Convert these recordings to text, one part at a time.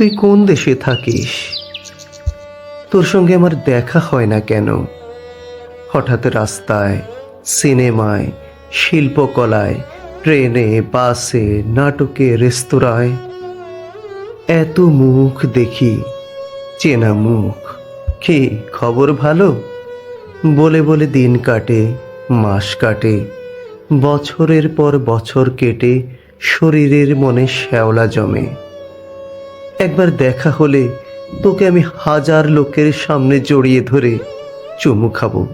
তুই কোন দেশে থাকিস? তোর সঙ্গে আমার দেখা হয় না কেন? হঠাৎ রাস্তায়, সিনেমায়, শিল্পকলায়, ট্রেনে, বাসে, নাটকে, রেস্তোরাঁয় এত মুখ দেখি, চেনা মুখ। কি, খবর ভালো? বলে বলে দিন কাটে, মাস কাটে, বছরের পর বছর কেটে শরীরের মনে শ্যাওলা জমে। একবার দেখা হলে তোকে আমি হাজার লোকের সামনে জড়িয়ে ধরে চুমু খাব।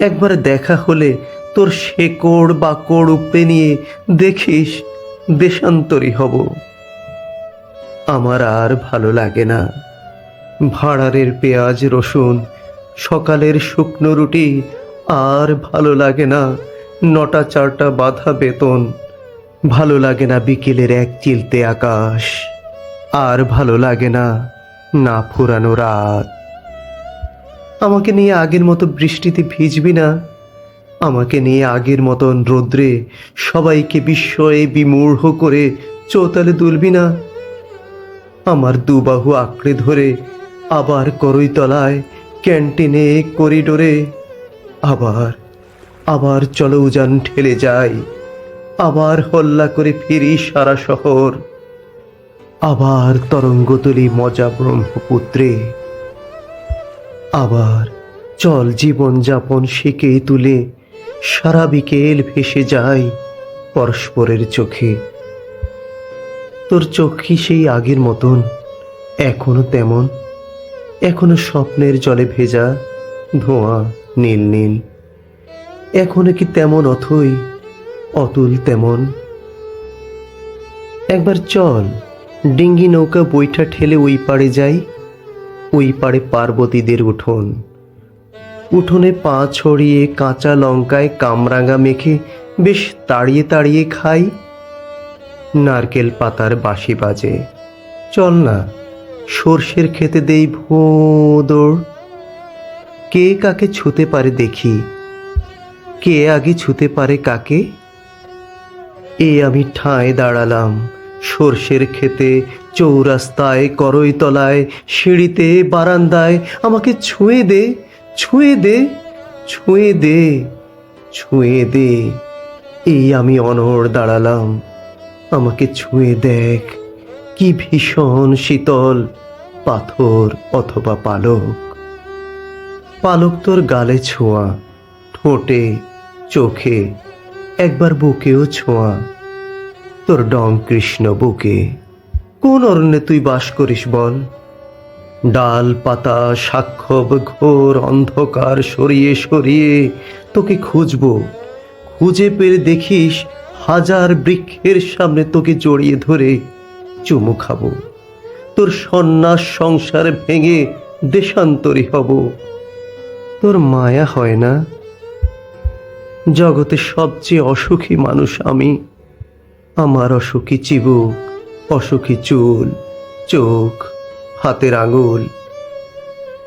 একবার দেখা হলে তোর শেকড় বাকড় উপড়ে নিয়ে দেখিস দেশান্তরী হব। আমার আর ভালো লাগে না। ভাড়ারের পেঁয়াজ, রসুন, সকালের শুকনো রুটি আর ভালো লাগে না নটা চারটা বাধা বেতন। ভালো লাগে না বিকেলের এক চিলতে আকাশ। আর ভালো লাগে না না ফুরানো রাত। আমাকে নিয়ে আগের মতো বৃষ্টিতে ভিজবি না। আমাকে নিয়ে আগের মতন রৌদ্রে সবাইকে বিস্ময়ে বিমূঢ় করে চৌতালে দুলবি না। আমার দুবাহু আঁকড়ে ধরে আবার করইতলায়, ক্যান্টিনে, করিডোরে। আবার আবার চলো উজান ঠেলে যাই। আবার হল্লা করে ফিরি সারা শহর। আবার তরঙ্গতলি মজা ব্রহ্মপুত্রে। আবার চল জীবন যাপন শিখে তুলে সারা বিকেল ভেসে যাই পরস্পরের চোখে। তোর চোখ কি সেই আগের মতন, এখনও তেমন। এখনও স্বপ্নের জলে ভেজা ধোঁয়া নীল নীল। এখনও কি তেমন অথই, অতুল তেমন। একবার চল ডিঙ্গি নৌকা বইটা ঠেলে ওই পাড়ে যাই, ওই পাড়ে পার্বতীদের উঠোন। উঠোনে পা ছড়িয়ে কাঁচা লঙ্কায় কামরাঙা মেখে বেশ তাড়িয়ে তাড়িয়ে খাই। নারকেল পাতার বাঁশি বাজে। চল না, সর্ষের খেতে দেই ভোঁদড়। কে কাকে ছুতে পারে দেখি? কে আগে ছুতে পারে কাকে? এ আমি ঠায় দাঁড়ালাম। সর্ষের খেতে চৌরাস্তায় করইতলায় সিঁড়িতে বারান্দায় আমাকে ছুঁয়ে দে ছুঁয়ে দে ছুঁয়ে দে ছুঁয়ে দে। এই আমি অনড় দাঁড়ালাম। আমাকে ছুঁয়ে দেখ কি ভীষণ শীতল পাথর অথবা পালক। পালক তোর গালে ছোঁয়া, ঠোঁটে, চোখে, একবার বুকেও ছোঁয়া। তোর ডং কৃষ্ণ বুকে, কোন অরণ্যে তুই বাস করিস বল? ডাল, পাতা সাক্ষব ঘোর, অন্ধকার, সরিয়ে সরিয়ে তোকে খুঁজবো। খুঁজে পেয়ে দেখিস হাজার বৃক্ষের সামনে তোকে জড়িয়ে ধরে চুমু খাব। তোর সন্ন্যাস সংসার ভেঙে দেশান্তরী হব। তোর মায়া হয় না? জগতে সবচেয়ে অসুখী মানুষ আমি। আমার অসুখী চিবুক, অসুখী চুল, চোখ, হাতের আঙুল।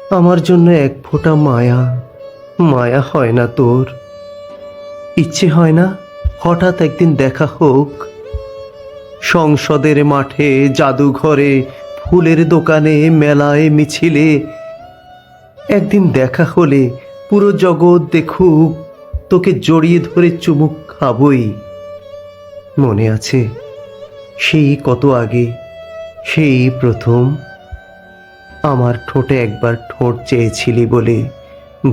আমার জন্য এক ফোঁটা মায়া মায়া হয় না তোর। ইচ্ছে হয় না হঠাৎ একদিন দেখা হোক। সংসদের মাঠে, জাদুঘরে, ফুলের দোকানে, মেলায় মিছিলে। একদিন দেখা হলে পুরো জগৎ দেখুক, তোকে জড়িয়ে ধরে চুমুক খাবই। মনে আছে? সেই কত আগে? সেই প্রথম? আমার ঠোঁটে একবার ঠোঁট চেয়েছিলি বলে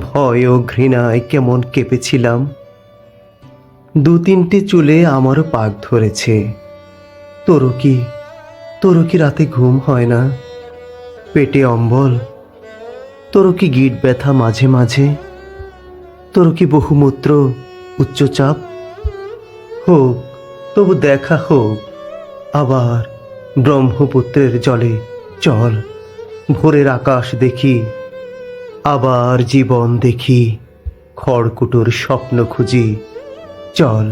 ভয় ও ঘৃণায় কেমন কেঁপেছিলাম। দু তিনটে চুলে আমারও পাক ধরেছে। তোরও কি? তোরও কি রাতে ঘুম হয় না? পেটে অম্বল? তোরও কি গিট ব্যথা মাঝে মাঝে? তোরও কি বহুমূত্র উচ্চচাপ? হোক তবু দেখা হোক, আবার ব্রহ্মপুত্রের জলে চল, ভোরের আকাশ দেখি, আবার জীবন দেখি, খড়কুটোর স্বপ্ন খুঁজি, চল।